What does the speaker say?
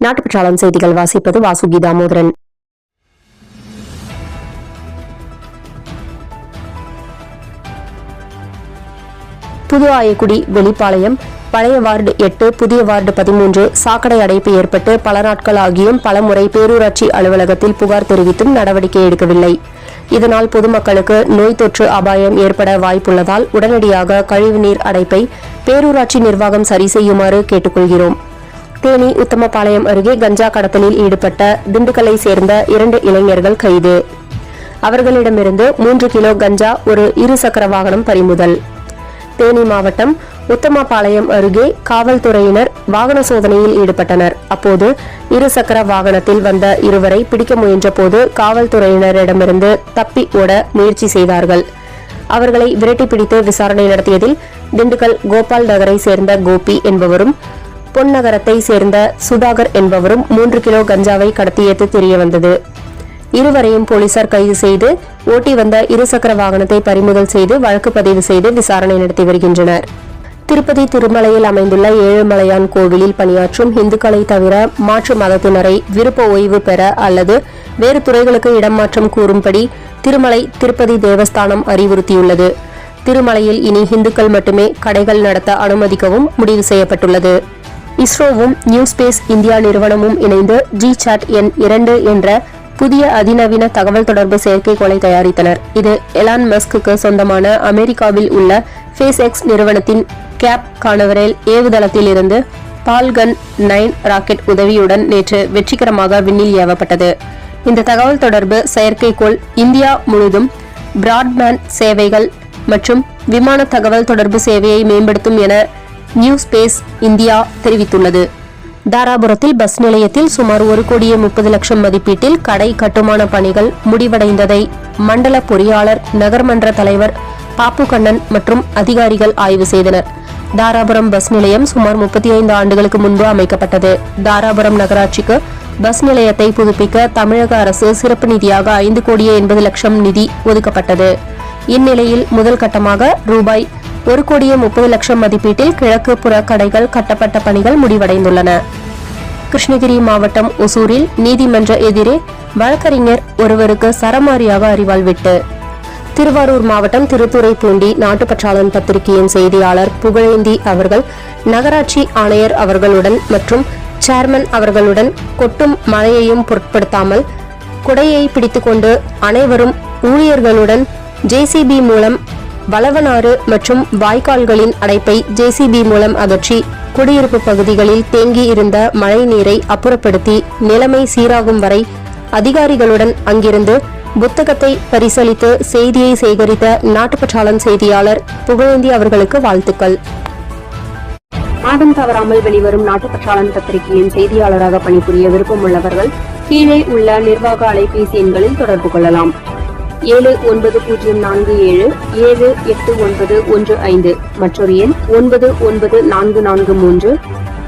நாட்டுப்பற்றாளம் செய்திகள் வாசிப்பது வாசுகி தாமோதரன் புது ஆயக்குடி வெளிப்பாளையம் பழைய வார்டு எட்டு புதிய வார்டு பதிமூன்று. சாக்கடை அடைப்பு ஏற்பட்டு பல நாட்கள் ஆகியும் பலமுறை பேரூராட்சி அலுவலகத்தில் புகார் தெரிவித்தும் நடவடிக்கை எடுக்கவில்லை. இதனால் பொதுமக்களுக்கு நோய் தொற்று அபாயம் ஏற்பட வாய்ப்புள்ளதால் உடனடியாக கழிவுநீர் அடைப்பை பேரூராட்சி நிர்வாகம் சரி செய்யுமாறு கேட்டுக்கொள்கிறோம். தேனி உத்தமபாளையம் அருகே கஞ்சா கடத்தலில் ஈடுபட்ட திண்டுக்கல்லை சேர்ந்த இரண்டு இளைஞர்கள் கைது. அவர்களிடமிருந்து மூன்று கிலோ கஞ்சா ஒரு இருசக்கர வாகனம் பறிமுதல். தேனி மாவட்டம் உத்தமபாளையம் அருகே காவல்துறையினர் வாகன சோதனையில் ஈடுபட்டனர். அப்போது இருசக்கர வாகனத்தில் வந்த இருவரை பிடிக்க முயன்றபோது காவல்துறையினரிடமிருந்து தப்பி ஓட முயற்சி செய்தார்கள். அவர்களை விரட்டி பிடித்து விசாரணை நடத்தியதில் திண்டுக்கல் கோபால் நகரை சேர்ந்த கோபி என்பவரும் பொன்னகரத்தை சேர்ந்த சுதாகர் என்பவரும் மூன்று கிலோ கஞ்சாவை கடத்தியது தெரியவந்தது இருவரையும் போலீசார் கைது செய்து ஓட்டி வந்த இருசக்கர வாகனத்தை பறிமுதல் செய்து வழக்கு பதிவு செய்து விசாரணை நடத்தி வருகின்றனர். திருப்பதி திருமலையில் அமைந்துள்ள ஏழுமலையான் கோவிலில் பணியாற்றும் இந்துக்களை தவிர மாற்று மதத்தினரை விருப்ப ஓய்வு பெற அல்லது வேறு துறைகளுக்கு இடமாற்றம் கூறும்படி திருமலை திருப்பதி தேவஸ்தானம் அறிவுறுத்தியுள்ளது. திருமலையில் இனி இந்துக்கள் மட்டுமே கடைகள் நடத்த அனுமதிக்கவும் முடிவு செய்யப்பட்டுள்ளது. இஸ்ரோவும் நியூ ஸ்பேஸ் இந்தியா நிறுவனமும் இணைந்து ஜி சாட் எண் இரண்டு என்ற புதிய அதிநவீன தகவல் தொடர்பு செயற்கைக்கோளை தயாரித்தனர். இது எலான் மஸ்க்கு சொந்தமான அமெரிக்காவில் உள்ள ஃபேஸ் எக்ஸ் நிறுவனத்தின் கேப் கானவரேல் ஏவுதளத்தில் இருந்து பால்கன் நைன் ராக்கெட் உதவியுடன் நேற்று வெற்றிகரமாக விண்ணில் ஏவப்பட்டது. இந்த தகவல் தொடர்பு செயற்கைக்கோள் இந்தியா முழுதும் பிராட்பேண்ட் சேவைகள் மற்றும் விமான தகவல் தொடர்பு சேவையை மேம்படுத்தும் என நியூ ஸ்பேஸ் இந்தியா தெரிவித்துள்ளது. தாராபுரத்தில் பஸ் நிலையத்தில் சுமார் ஒரு கோடியே முப்பது லட்சம் மதிப்பீட்டில் கடை கட்டுமான பணிகள் முடிவடைந்ததை மண்டல பொறியாளர் நகர்மன்ற தலைவர் பாப்பு கண்ணன் மற்றும் அதிகாரிகள் ஆய்வு செய்தனர். தாராபுரம் பஸ் நிலையம் சுமார் முப்பத்தி ஐந்து ஆண்டுகளுக்கு முன்பு அமைக்கப்பட்டது. தாராபுரம் நகராட்சிக்கு பஸ் நிலையத்தை புதுப்பிக்க தமிழக அரசு சிறப்பு நிதியாக ஐந்து கோடியே எண்பது லட்சம் நிதி ஒதுக்கப்பட்டது. இந்நிலையில் முதல் கட்டமாக ரூபாய் ஒரு கோடியே முப்பது லட்சம் மதிப்பீட்டில் கிழக்கு புற கடைகள் கட்டப்பட்ட பணிகள் முடிவடைந்துள்ளன. கிருஷ்ணகிரி மாவட்டம் ஒசூரில் நீதிமன்ற எதிரே வழக்கறிஞர் ஒருவருக்கு சரமாரியாக அறிவால் விட்டு திருவாரூர் மாவட்டம் திருத்துறைப்பூண்டி நாட்டுப்பற்றாளன் பத்திரிகையின் செய்தியாளர் புகழேந்தி அவர்கள் நகராட்சி ஆணையர் அவர்களுடன் மற்றும் சேர்மன் அவர்களுடன் கொட்டும் மழையையும் பொருட்படுத்தாமல் குடையை பிடித்துக்கொண்டு அனைவரும் ஊழியர்களுடன் ஜேசிபி மூலம் வளவனாறு மற்றும் வாய்க்கால்களின் அடைப்பை ஜேசிபி மூலம் அகற்றி குடியிருப்பு பகுதிகளில் தேங்கி இருந்த மழை நீரை அப்புறப்படுத்தி நிலைமை சீராகும் வரை அதிகாரிகளுடன் அங்கிருந்து புத்தகத்தை பரிசளித்து செய்தியை சேகரித்த நாட்டுப்பற்றாளன் செய்தியாளர் புகழேந்தி அவர்களுக்கு வாழ்த்துக்கள். மாதம் தவறாமல் வெளிவரும் நாட்டுப்பற்றாளன் பத்திரிகையின் செய்தியாளராக பணிபுரிய விருப்பமுள்ளவர்கள் கீழே உள்ள நிர்வாக அலைபேசி எண்களில் தொடர்பு கொள்ளலாம். ஏழு ஒன்பது பூஜ்ஜியம் நான்கு ஏழு ஏழு எட்டு ஒன்பது ஒன்று ஐந்து மற்றொரு எண் ஒன்பது ஒன்பது நான்கு நான்கு மூன்று